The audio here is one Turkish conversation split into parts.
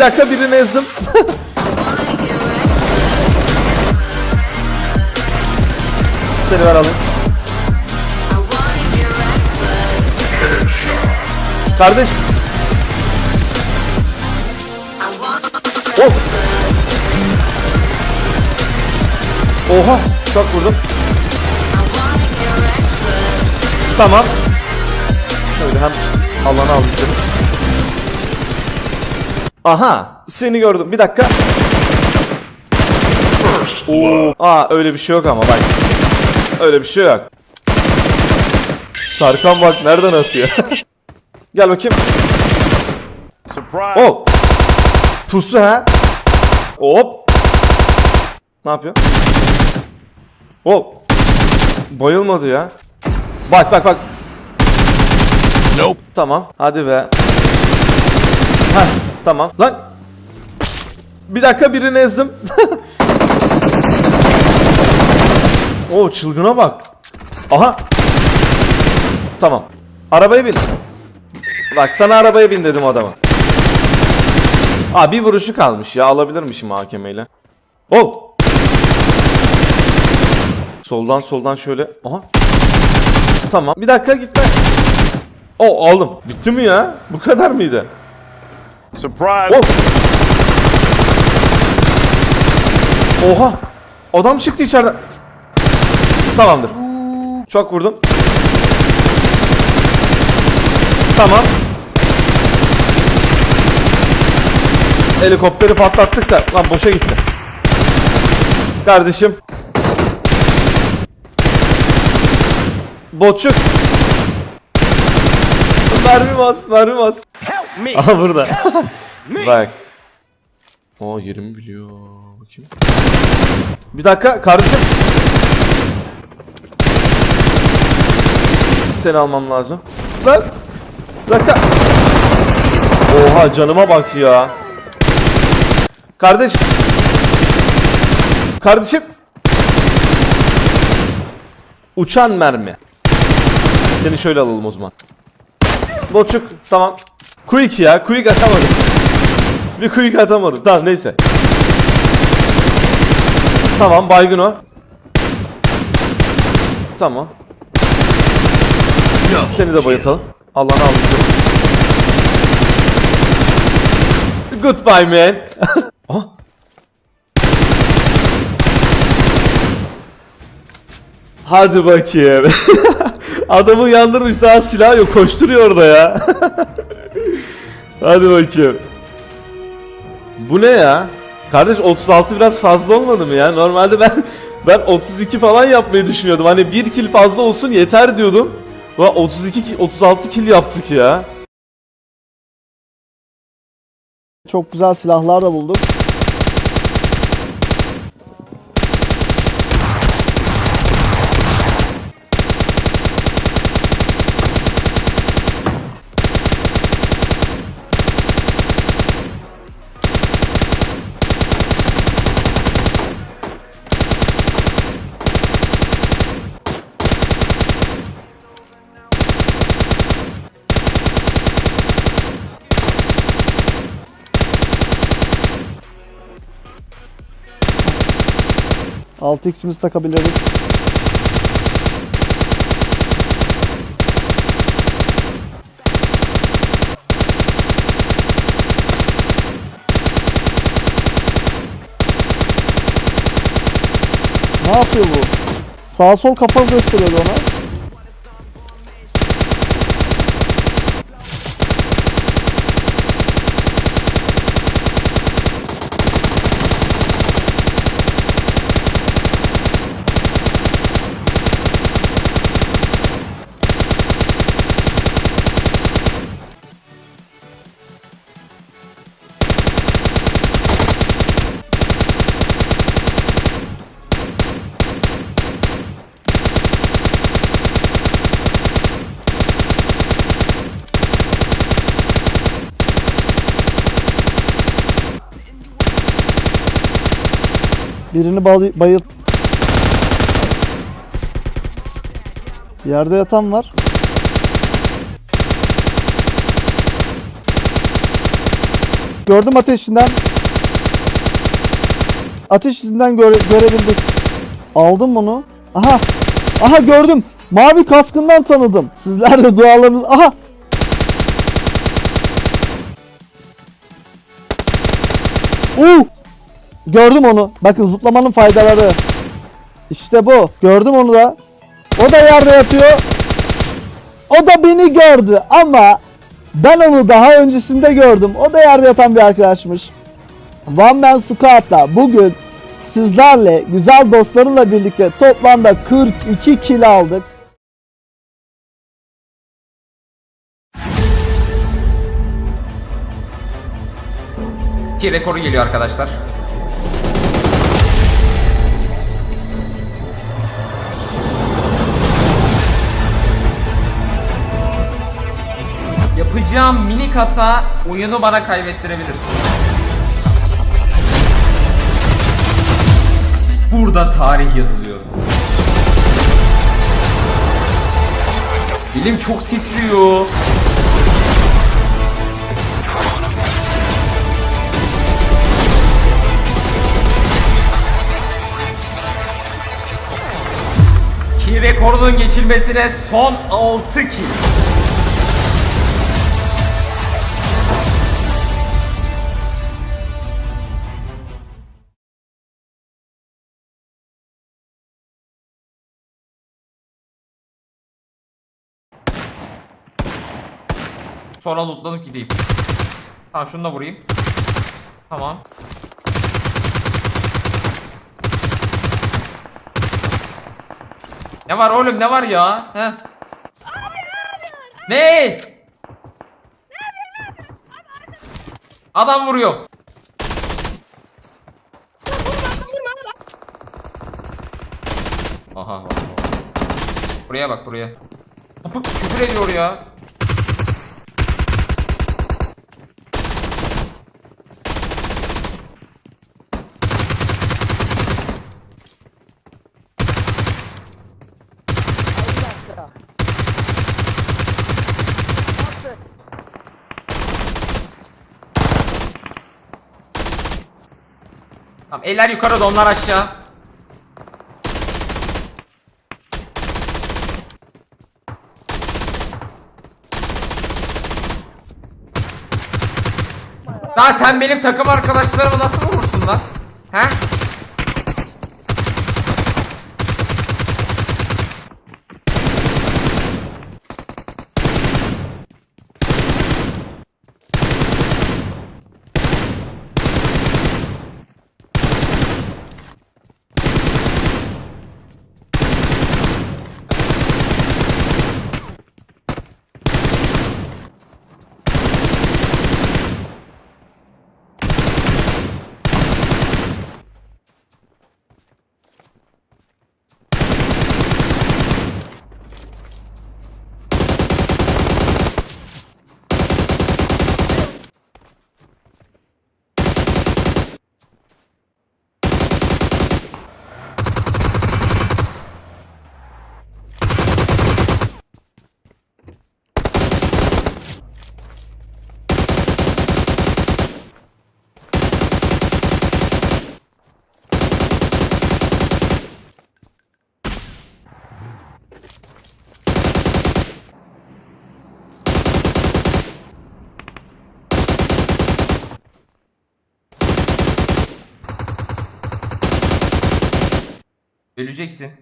dakika birini ezdim. Seni ver alayım. Kardeş. Of. Oha çok vurdum. Tamam. Şöyle hem alanı aldım seni. Aha seni gördüm bir dakika. Oo. Aa öyle bir şey yok ama bak. Öyle bir şey yok. Sarkan bak nereden atıyor. Gel bakayım. Oh. Pusu ha. Hop. Ne yapıyor? Hop. Bayılmadı ya. Bak bak bak. Nope. Tamam. Hadi be. Heh, tamam. Lan. Bir dakika birini ezdim. Oo çılgına bak. Aha. Tamam. Arabaya bin. Bak sana arabaya bin dedim adama. Aa bir vuruşu kalmış ya alabilirmişim hakemeyle. Oh. Soldan soldan şöyle. Aha. Tamam. Bir dakika gitme. O aldım. Bitti mi ya? Bu kadar mıydı? Surprise. Oh. Oha. Adam çıktı içeriden. Tamamdır. Çok vurdum. Tamam. Helikopteri patlattık da lan boşa gitti. Kardeşim. Botçuk. Mermi bas, mermi bas. Aha burada. Bak. O yerimi biliyor. Bakayım. Bir dakika kardeşim. Seni almam lazım. Lan. Bir dakika. Oha canıma bak ya. Kardeş. Kardeşim. Uçan mermi. Seni şöyle alalım o zaman. Boçuk tamam. Quick ya quick atamadım. Bir quick atamadım. Tamam neyse. Tamam baygın o. Tamam. Seni de bayıltalım. Allah'ını seni. Goodbye man. Aha. Hadi bakayım. Adamı yandırmış daha silah yok koşturuyor orada ya. Hadi bakayım. Bu ne ya? Kardeş 36 biraz fazla olmadı mı ya? Normalde ben ben 32 falan yapmayı düşünüyordum. Hani bir kill fazla olsun yeter diyordum. Ulan 32 ki- 36 kill yaptık ya. Çok güzel silahlar da bulduk. Altı x'imiz takabiliriz. Ne yapıyor bu? Sağ sol kafa gösteriyordu ona. Birini bay bayıl. Yerde yatan var. Gördüm ateşinden. Ateş izinden göre- görebildik. Aldım bunu. Aha. Aha gördüm. Mavi kaskından tanıdım. Sizler de dualarınız. Aha. Uu. Gördüm onu. Bakın zıplamanın faydaları. İşte bu. Gördüm onu da. O da yerde yatıyor. O da beni gördü ama ben onu daha öncesinde gördüm. O da yerde yatan bir arkadaşmış. One Man Squad'la bugün sizlerle güzel dostlarımla birlikte toplamda 42 kill aldık. İki rekoru geliyor arkadaşlar. Yapacağım minik hata oyunu bana kaybettirebilir. Burada tarih yazılıyor. Dilim çok titriyor. Ki rekorunun geçilmesine son 6 kill. Sonra lootlanıp gideyim. Tamam şunu da vurayım. Tamam. Ne var oğlum ne var ya? Heh. Ne? Adam vuruyor. Aha. Buraya bak buraya. Kapı küfür ediyor ya. Tamam eller yukarı donlar aşağı. Daha sen benim takım arkadaşlarımı nasıl vurursun lan? He? Öleceksin.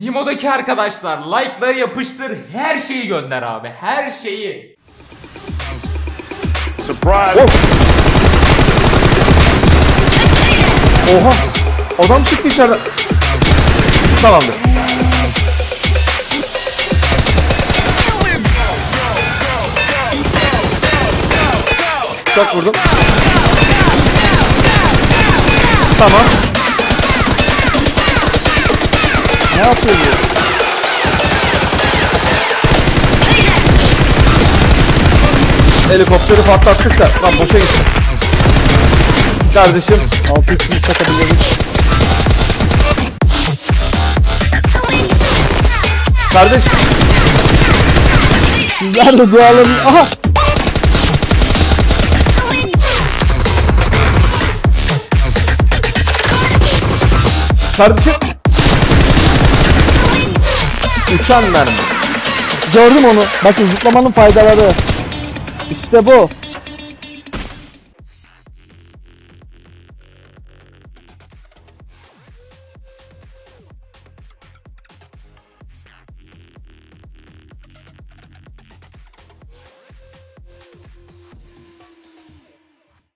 Nimo'daki arkadaşlar like'ları yapıştır her şeyi gönder abi her şeyi. Surprise. Oha. Adam çıktı içeriden. Tamamdır. Çok vurdum. Tamam. Ne yapıyor bu? Helikopteri patlattık da. Lan boşa gitti. Kardeşim. Altı üçünü takabiliriz. Kardeş Sizler de dualarınız... Aha! Kardeşim. Uçan mermi. Gördüm onu. Bakın zıplamanın faydaları. İşte bu.